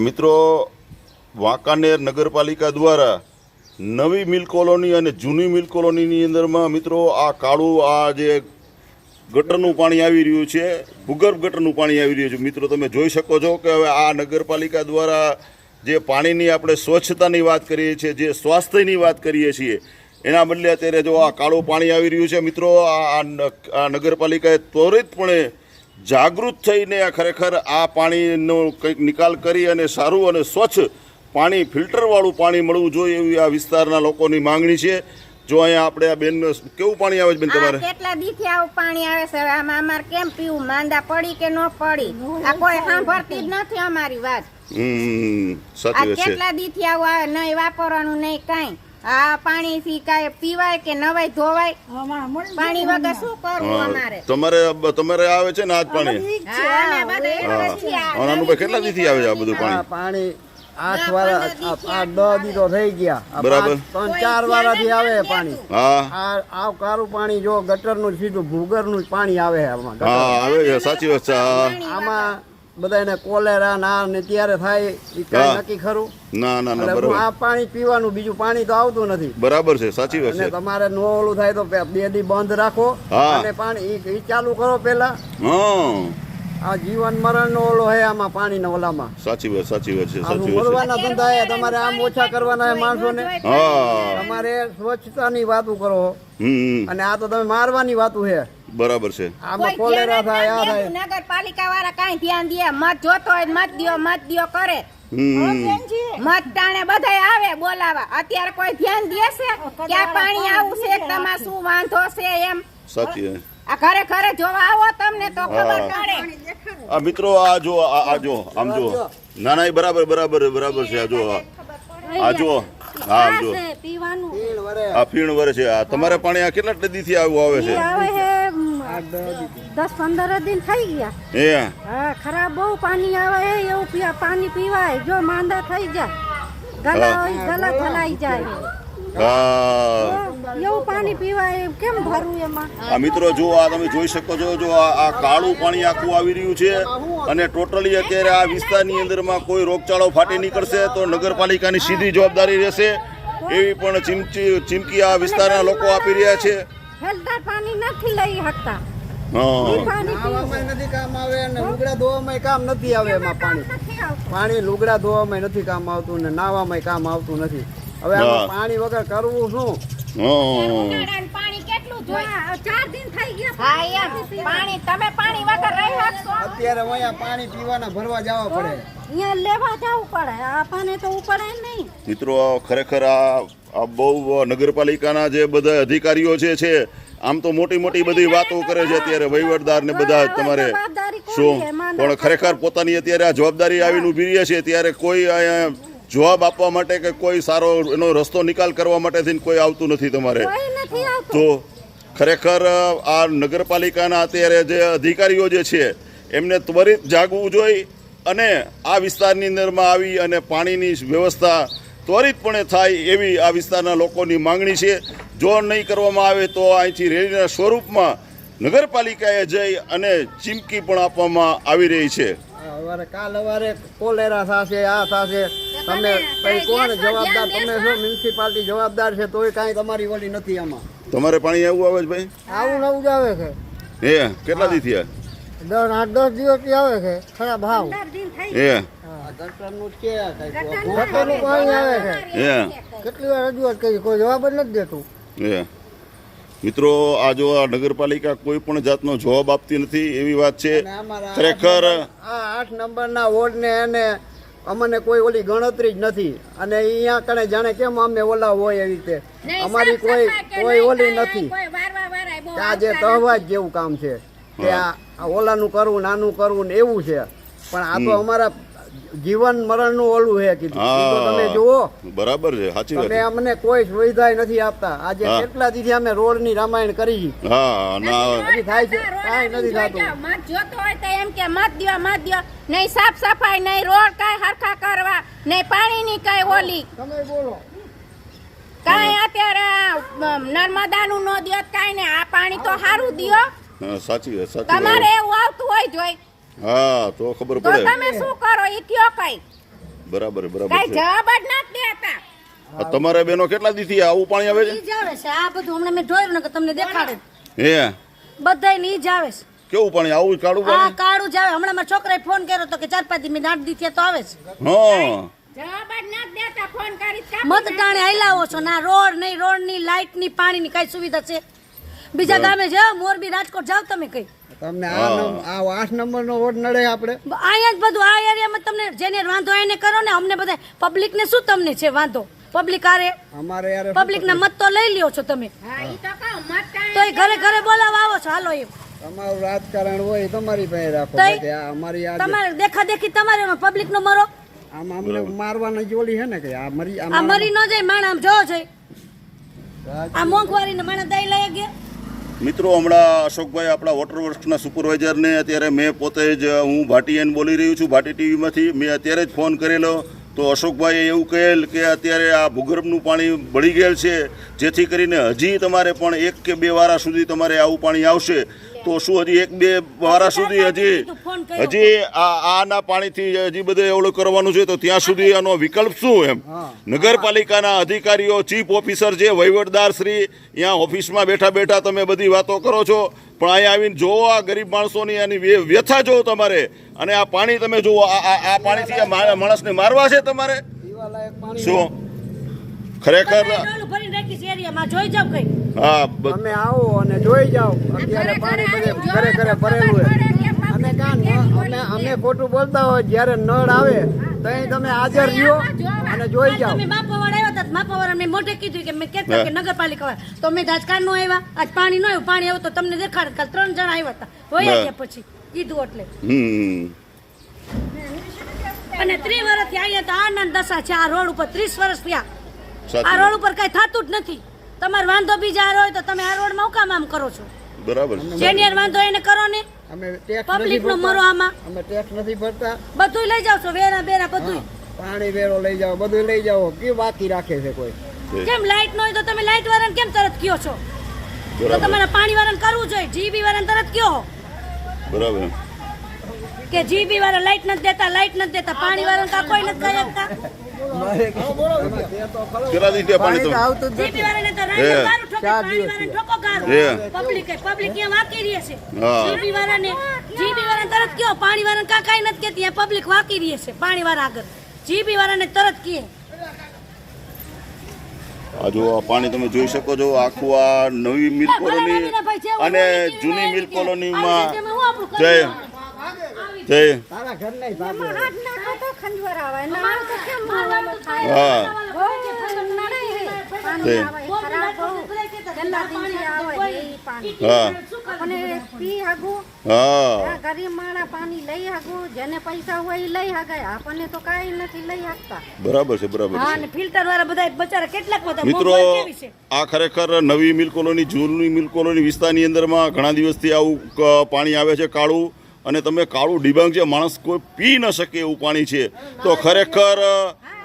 મિત્રો, વાંકાનેર નગરપાલિકા દ્વારા નવી મિલ કોલોની અને જૂની મિલ કોલોનીની અંદરમાં મિત્રો, આ કાળું, આ જે ગટરનું પાણી આવી રહ્યું છે, ભૂગર્ભ ગટરનું પાણી આવી રહ્યું છે. મિત્રો, તમે જોઈ શકો છો કે હવે આ નગરપાલિકા દ્વારા જે પાણીની આપણે સ્વચ્છતાની વાત કરીએ છીએ, જે સ્વાસ્થ્યની વાત કરીએ છીએ, એના બદલે અત્યારે જો આ કાળું પાણી આવી રહ્યું છે, મિત્રો આ નગરપાલિકાએ ત્વરિતપણે જાગૃત થઈને આ ખરેખર આ પાણીનો કંઈક નિકાલ કરી અને સારું અને સ્વચ્છ પાણી ફિલ્ટરવાળું પાણી મળવું જોઈએ એવી આ વિસ્તારના લોકોની માંગણી છે. જો અહીંયા આપણે આ બેન કેવું પાણી આવે છે બેન તમારે? કેટલા દીથી આવું પાણી આવે છે? આમાં અમારે કેમ પીવું? માંદા પડી કે ન પડી? આ કોઈ સાંભળતી જ નથી અમારી વાત. હમ સાચી વાત છે. કેટલા દીથી આવું આવે? નહીં વાપરવાનું નહીં કાંઈ. આ પાણી થી કાંઈ પીવાય કે નવાય ધોવાય? પાણી વગર શું કરવું અમારે? તમારે તમારે આવે છે ને આજ પાણી? હા, કેટલા દીથી આવે છે આ બધું પાણી? પાણી આઠ વાળા આઠ દસ દીધો થઈ ગયા. બરાબર. ત્રણ ચાર વાળાથી આવે પાણી. હા. આ કારું પાણી જો ગટરનું સીધું ભૂગરનું નું પાણી આવે છે આમાં હા આવે સાચી વાત છે. આમાં બધાને કોલેરા ના ને ત્યારે થાય એ કાંઈ નક્કી ખરું? ના ના ના બરાબર. આ પાણી પીવાનું બીજું પાણી તો આવતું નથી. બરાબર છે સાચી વાત અને છે. તમારે નો ઓલું થાય તો બે દી બંધ રાખો. અને પાણી ઈ- ઈ ચાલુ કરો પેલા આ જીવન મરણ નો ઓલો હે આમાં પાણીના ઓલામાં. સાચી વાત સાચી વાત છે સાચી વાત છે. મરવાના ધંધા હે તમારે આમ ઓછા કરવાના હે માણસો ને તમારે સ્વચ્છતાની વાતો કરો. અને આ તો તમે મારવાની વાતો છે બરાબર છે. આમાં કોલેરા થાય આ થાય. નગરપાલિકા વાળા કાંઈ ધ્યાન દે મત જોતો હોય મત દ્યો મત દ્યો કરે. મત ટાણે બધાય આવે બોલાવા. અત્યારે કોઈ ધ્યાન દેશે કે પાણી આવું છે? કે તમારે શું વાંધો છે એમ? સાચી આ ઘરે ઘરે જોવા આવો તમને તો ખબર પડે. આ મિત્રો આ જો આ જો આમ જો ના ના બરાબર બરાબર બરાબર છે આ જો આ આ જો હા જો પીવાનું. આ ફીણ વરે છે. તમારે પાણી આ કેટલા દીથી આવું આવે છે દસ પંદર દિન થઈ ગયા. એ હા ખરાબ બહુ પાણી આવે છે એવું પી- પાણી પીવાય. જો માંદા થઈ જાય ગલા હોય ગલા ભલાઈ જાય. એવું પાણી પીવાય કેમ ભરવું એમાં? આ મિત્રો જો આ તમે જોઈ શકો છો જો આ કાળું પાણી આખું આવી રહ્યું છે અને ટોટલી અત્યારે આ વિસ્તારની અંદરમાં કોઈ રોગચાળો ફાટી નીકળશે તો નગરપાલિકાની સીધી જવાબદારી રહેશે એવી પણ ચીમકી આ વિસ્તારના લોકો આપી રહ્યા છે. ફિલ્ટર પાણી નથી લઈ શકતા. પાણી નાવામાં નથી કામ આવે અને લુગડા ધોવામાં કામ નથી આવે એમાં પાણી. પાણી લુગડા ધોવામાં નથી કામ આવતું ને નાવામાં કામ આવતું નથી. હવે પાણી વગર કરવું શું? હા. ઉનાળાનું પાણી કેટલું જોઈએ હા, ચાર દિન થઈ ગયા હા એમ. પાણી તમે પાણી વગર રહી શકશો? અત્યારે અહીંયા પાણી પીવાના ભરવા જવા પડે. અહીંયા લેવા જવું પડે. આપણને તો ઉપડે નહીં. મિત્રો ખરેખર આ બહુ નગરપાલિકાના જે બધા અધિકારીઓ છે છે આમ તો મોટી મોટી બધી વાતો કરે છે અત્યારે વહીવટદાર ને બધા તમારે શું? પણ ખરેખર પોતાની અત્યારે આ જવાબદારી આવીને ઊભી રહી છે ત્યારે કોઈ અહીંયા જવાબ આપવા માટે કે કોઈ સારો એનો રસ્તો નિકાલ કરવા માટે થઈને કોઈ આવતું નથી તમારે. તો ખરેખર આ નગરપાલિકાના અત્યારે જે અધિકારીઓ જે છે એમને ત્વરિત જાગવું જોઈએ અને આ વિસ્તારની અંદરમાં આવી અને પાણીની વ્યવસ્થા ત્વરિતપણે થાય એવી આ વિસ્તારના લોકોની માંગણી છે. જો નહીં કરવામાં આવે તો અહીંથી રેલીના સ્વરૂપમાં નગરપાલિકાએ જઈ અને ચીમકી પણ આપવામાં આવી રહી છે. કાલ હવારે કોલેરા થશે આ થશે. તમે કઈ કોણ જવાબદાર? તમે શું મ્યુનિસિપાલિટી જવાબદાર છે? તોય કાંઈ તમારી ઓલી નથી આમાં. તમારે પાણી આવું આવે છે ભાઈ? આવું નવું જ આવે છે. હે કેટલા દી થયા દસ આઠ દસ દિવસથી આવે છે. ખરાબ ભાવ એ હે. ગટરનું પાણી આવે છે કેટલી વાર રજૂઆત કરી કોઈ જવાબ જ નથી દેતું. મિત્રો આ જો આ નગરપાલિકા કોઈ પણ જાતનો જવાબ આપતી નથી એવી વાત છે. ખરેખર આ આઠ નંબરના વોર્ડને એને અમને કોઈ ઓલી ગણતરી જ નથી. અને અહીંયા કણે જાણે કેમ અમે ઓલા હોય એવી રીતે. અમારી કોઈ કોઈ ઓલી નથી. આ જે તહવાજ જેવું કામ છે. કે આ આ ઓલાનું કરવું નાનું કરવું ને એવું છે. પણ આ તો અમારા જીવન મરણનું ઓલું હે કીધું તો તમે જુઓ બરાબર છે સાચી વાત તમે અમને કોઈ સુવિધા નથી આપતા આજે કેટલા દીથી અમે રોડની રામાયણ કરી હા ના થાય છે કાંઈ નથી થતું મત જોતો હોય તો એમ કે મત દિયો મત દિયો નહીં સાફ સફાઈ નહીં રોડ કાંઈ હરખા કરવા નહીં પાણીની કાંઈ ઓલી તમે બોલો કાંઈ અત્યારે નર્મદા નું નો દિયો કાઈ ને નહીં આ પાણી તો સારું દિયો સાચી વાત સાચી તમારે એવું આવતું હોય જોઈ હા તો ખબર તો પડે. તમે શું કરો? એ કયો કઈ? બરાબર બરાબર કઈ જવાબ જ નથી દેતા. આ તમારે બેનો કેટલા દીથી આવું પાણી આવે છે? ઈ જાવે છે. આ બધું હમણાં મેં જોયું ને કે તમને દેખાડે. હે? બધાયની જ આવે છે. કેવું પાણી? આવું કાળું પાણી? હા કાળું જાવે હમણાં મારા છોકરાએ ફોન કર્યો તો કે ચાર પાંચ દી મેં આઠ દી તો આવે છે. હા. જવાબ જ નથી દેતા. ફોન કરી મત ટાણે આયલાવો છો ના રોડ નહીં રોડની લાઇટની પાણી ની કઈ સુવિધા છે? બીજા ગામે જાઓ મોરબી રાજકોટ જાઓ તમે કઈ. તમને આ આ આઠ નંબરનો વોર્ડ નડે આપણે. અહીંયા જ બધું આ એરિયામાં તમને જેને વાંધો એને કરો ને અમને બધા પબ્લિક ને શું તમને છે વાંધો? પબ્લિક આરે અમારે યાર પબ્લિક? ના મત તો લઈ લ્યો છો તમે. હા ઈ તો કહું મત તો એ ઘરે ઘરે બોલાવા આવો છો હાલો એમ. તમારું રાજકારણ હોય તમારી પાસે રાખો અમારી આ તમારે દેખા દેખી તમારે પબ્લિક નો મરો. આમ અમને મારવાની જોલી છે ને કે આ મરી આ મરી ન જાય માણ આમ જો જાય આ મોંઘવારી ને માણસ દઈ લઈ ગયા. મિત્રો, હમણાં અશોકભાઈ આપણા વોટર વર્ક્સના સુપરવાઇઝરને અત્યારે મેં પોતે જ હું ભાટીએન બોલી રહ્યું છું, ભાટી ટીવીમાંથી. મેં અત્યારે જ ફોન કરેલો. તો અશોકભાઈએ એવું કહેલ કે અત્યારે આ ભૂગર્ભનું પાણી ભળી ગયેલ છે, જેથી કરીને હજી તમારે પણ એક કે બે વારા સુધી તમારે આવું પાણી આવશે. તો શું હજી એક બે વારા સુધી હજી હજી આના પાણીથી હજી બધે એવડું કરવાનું છે તો ત્યાં સુધી આનો વિકલ્પ શું એમ? નગરપાલિકાના અધિકારીઓ ચીફ ઓફિસર છે વહીવટદાર શ્રી અહીંયા ઓફિસમાં બેઠા બેઠા તમે બધી વાતો કરો છો પણ અહીંયા આવીને જોવો આ ગરીબ માણસોની આની વ્યથા જોવો તમારે. અને આ પાણી તમે જુઓ આ પાણીથી આ માણસને મારવા છે તમારે? શું? ખરેખર? બધાય ડોલું ભરીને રાખીશ એરિયામાં. જોઈ જાવ કઈ. હા તમે આવો અને જોઈ જાઓ. અત્યારે પાણી બધે ઘરે ઘરે ભરેલું હોય. અને કાં અમે અમે ખોટું બોલતા હોય જ્યારે નળ આવે તો તમે હાજર રહ્યો અને જોઈ જાઓ. મેં મોઢે કીધું કે મેં કહેતા કે નગરપાલિકા તો મેં રાજકારણ નો આવ્યા આજ પાણી નો આવ્યું પાણી આવ્યું તો તમને દેખાડે કાલ ત્રણ જણા આવ્યા હતા હોય ગયા પછી કીધું એટલે. અને ત્રીસ વર્ષથી અહીંયા તો આનંદ દશા છે આ રોડ ઉપર ત્રીસ વર્ષ થયા. આ રોડ ઉપર કઈ થતું જ નથી. તમારે વાંધો બીજા હોય તો તમે આ રોડમાં હું કામ આમ કરો છો? બરાબર. જેની વાંધો એને કરો ને. અમે ટેક્સ નથી પબ્લિક નો મરો ભરતા આમાં. અમે ટેક્સ નથી ભરતા. બધું લઈ જાવ છો વેરા બેરા બધું પાણી વેરો લઈ જાઓ બધું લઈ જાઓ. કે બાકી રાખે છે કોઈ? કેમ લાઈટ ન હોય તો તમે લાઈટ વાળાને કેમ તરત કયો છો? તો તમારે પાણી વાળાને કરવું જોઈએ જીબી વાળાને તરત કયો. બરાબર. કે જીબી વાળા લાઈટ નથી દેતા લાઈટ નથી દેતા પાણી વાળા કા કોઈ નથી કહી શકતા. કેટલા પાણી પાણી તો જીબી વાળાને તો હે. ગારું ઠોકે પાણી વાળાને ઠોકો ગારું. પબ્લિક વાકી રહે છે. જીબી વાળાને જીબી વાળાને તરત કયો પાણી વાળાને કા કાઈ નથી પબ્લિક વાકી રહી છે પાણી વાળા આગળ. જીબી વાળાને તરત કહે. આ જો આ પાણી તમે જોઈ શકો છો આખું આ નવી મિલ કોલોની અને જૂની મિલ કોલોનીમાં જય. બરાબર છે બરાબર અને ફિલ્ટર વાળા બધા બચારા કેટલાક મિત્રો? આ ખરેખર નવી મિલ કોલોની જૂની મિલ કોલોની વિસ્તારની અંદરમાં ઘણા દિવસથી આવું પાણી આવે છે કાળું. અને તમે કાળું ડિબાંગ છે માણસ કોઈ પી ન શકે એવું પાણી છે. તો ખરેખર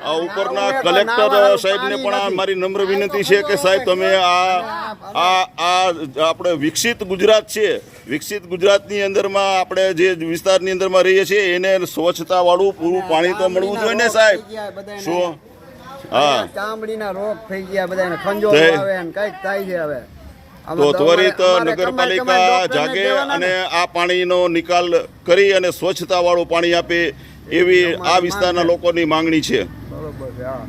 આ ઉપરના કલેક્ટર સાહેબને પણ આ મારી નમ્ર વિનંતી છે કે સાહેબ તમે આ આ આ આપણે વિકસિત ગુજરાત છે. વિકસિત ગુજરાતની અંદરમાં આપણે જે વિસ્તારની અંદરમાં રહીએ છીએ એને સ્વચ્છતાવાળું પૂરું પાણી તો મળવું જોઈએ ને સાહેબ. શું? હા. ચામડીના રોગ થઈ ગયા બધાને ખંજો આવે કંઈક થાય છે હવે. તો ત્વરિત નગરપાલિકા જાગે અને. આ પાણીનો નિકાલ કરી અને સ્વચ્છતાવાળું પાણી આપે એવી આ વિસ્તારના લોકોની માંગણી છે. બરોબર હા.